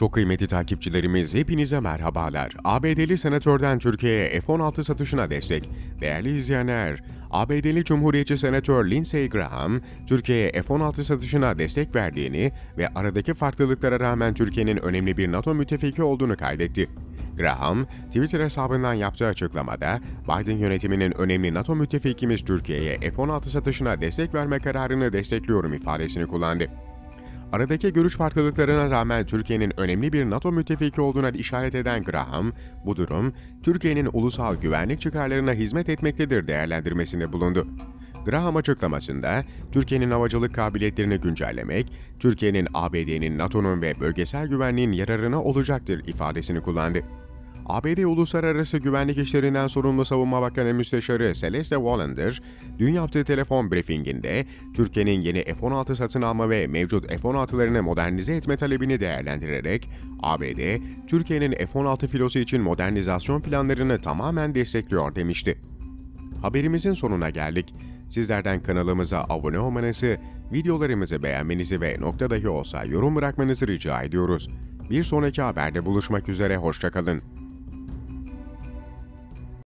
Çok kıymetli takipçilerimiz hepinize merhabalar. ABD'li senatörden Türkiye'ye F-16 satışına destek. Değerli izleyenler, ABD'li Cumhuriyetçi Senatör Lindsey Graham, Türkiye'ye F-16 satışına destek verdiğini ve aradaki farklılıklara rağmen Türkiye'nin önemli bir NATO müttefiki olduğunu kaydetti. Graham, Twitter hesabından yaptığı açıklamada, Biden yönetiminin önemli NATO müttefikimiz Türkiye'ye F-16 satışına destek verme kararını destekliyorum ifadesini kullandı. Aradaki görüş farklılıklarına rağmen Türkiye'nin önemli bir NATO müttefiki olduğuna işaret eden Graham, bu durum Türkiye'nin ulusal güvenlik çıkarlarına hizmet etmektedir değerlendirmesinde bulundu. Graham açıklamasında, Türkiye'nin havacılık kabiliyetlerini güncellemek, Türkiye'nin ABD'nin NATO'nun ve bölgesel güvenliğin yararına olacaktır ifadesini kullandı. ABD Uluslararası Güvenlik İşlerinden sorumlu Savunma Bakanı Müsteşarı Celeste Wallander, dün yaptığı telefon briefinginde Türkiye'nin yeni F-16 satın alma ve mevcut F-16'larını modernize etme talebini değerlendirerek, ABD, Türkiye'nin F-16 filosu için modernizasyon planlarını tamamen destekliyor demişti. Haberimizin sonuna geldik. Sizlerden kanalımıza abone olmanızı, videolarımızı beğenmenizi ve nokta dahi olsa yorum bırakmanızı rica ediyoruz. Bir sonraki haberde buluşmak üzere, hoşçakalın.